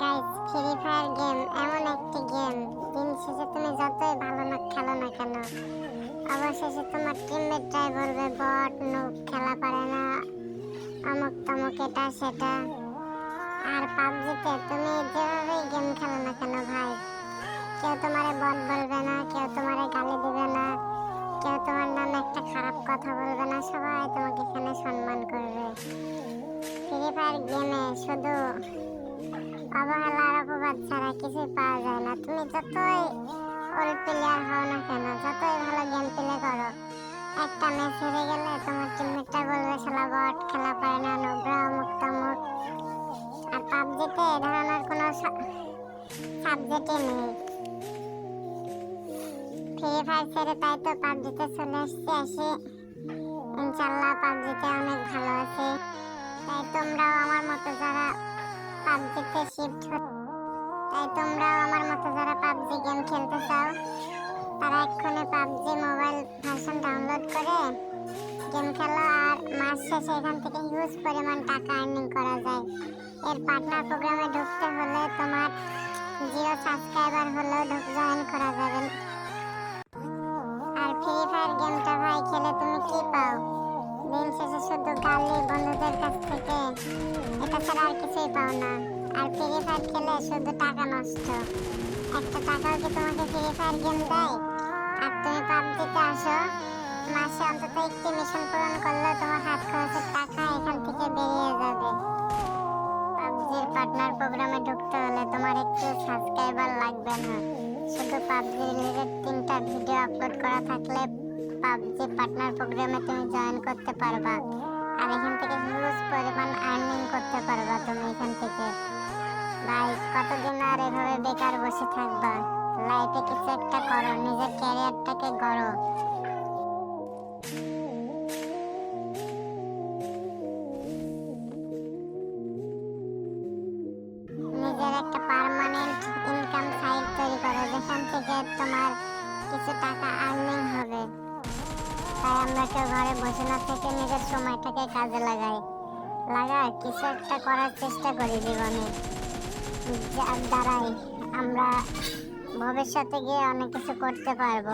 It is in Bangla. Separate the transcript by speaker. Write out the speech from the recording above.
Speaker 1: গাইস ফ্রি ফায়ার গেম, এমন একটি গেম। দিন শেষে তুমি যতই ভালো না খেলো না কেন, অবশেষে তোমার টিমমেটরাই বলবে, বট নুক খেলা পারে না। অমুক তমুক এটা, সেটা। আর পাবজিতে তুমি যেভাবেই গেম খেলো না কেন ভাই, কেউ তোমারে বট বলবে না, কেউ তোমারে গালি দিবে না, কেউ তোমার নামে একটা খারাপ কথা বলবে না, সবাই তোমাকে এখানে সম্মান করবে। ফ্রি ফায়ার গেমে শুধু অবহেলা আর অপবাদ ছাড়া কিছুই পাওয়া যায় না। তুমি যতই ওল্ড প্লেয়ার হও না কেন, যতই ভালো গেম প্লে করো, একটা ম্যাচ হেরে গেলে তোমার টিমমেটটা বলবে, শালা বট, খেলা পারে না নোবরা অমুক। তমুক আর পাবজিতে এ ধরনের কোনো সাবজেক্টই নেই। ফ্রি ফায়ার ছেড়ে তাই তো পাবজিতে চলে আসছি, আসি। ইনশাল্লাহ পাবজিতে অনেক ভালো আছে। তাই তোমরাও আমার মতো যারা পাবজিতে শিফট তাই তোমরাও আমার মতো যারা পাবজি গেম খেলতে চাও, তারা এক্ষুনি পাবজি মোবাইল ভার্সন ডাউনলোড করে গেম খেলো আর মাস শেষে এখান থেকে হিউজ পরিমাণ টাকা আর্নিং করা যায়। এর পার্টনার প্রোগ্রামে ঢুকতে হলে তোমার জিরো সাবস্ক্রাইবার হলেও ঢুক জয়েন করা যাবে। আর ফ্রি ফায়ার গেমটা ভাই খেলে তুমি কি পাও? দিন শেষে শুধু গালি বন্ধুদের কাছ ছাড়া আর কিছুই পাও না। আর ফ্রি ফায়ার খেলে শুধু টাকা নষ্ট। একটা টাকাও কি তোমাকে ফ্রি ফায়ার গেম দেয়? আর তুমি পাবজিতে আসো, মাসে অন্তত একটি মিশন পূরণ করলে তোমার হাত খরচের টাকা এখান থেকে বেরিয়ে যাবে। পাবজির পার্টনার প্রোগ্রামে ঢুকতে হলে তোমার একটু সাবস্ক্রাইবার লাগবে না। শুধু পাবজি রিলেটেড তিনটা ভিডিও আপলোড করা থাকলে পাবজি পার্টনার প্রোগ্রামে তুমি জয়েন করতে পারবা। আর এখান থেকে হিউজ পরিমাণ আর্নিং করতে পারবা তুমি এখান থেকে। ভাই কতদিন আর এভাবে বেকার বসে থাকবা? লাইফে কিছু একটা করো, নিজের ক্যারিয়ারটাকে গড়ো। নিজের একটা পার্মানেন্ট ইনকাম সাইট তৈরি করো, যেখান থেকে তোমার কিছু টাকা আর্নিং হবে। তাই আমরা কেউ ঘরে বসে না থেকে নিজের সময়টাকে কাজে লাগাই। লাগায় কিছু একটা করার চেষ্টা করি জীবনে। যার দ্বারাই আমরা ভবিষ্যতে গিয়ে অনেক কিছু করতে পারব।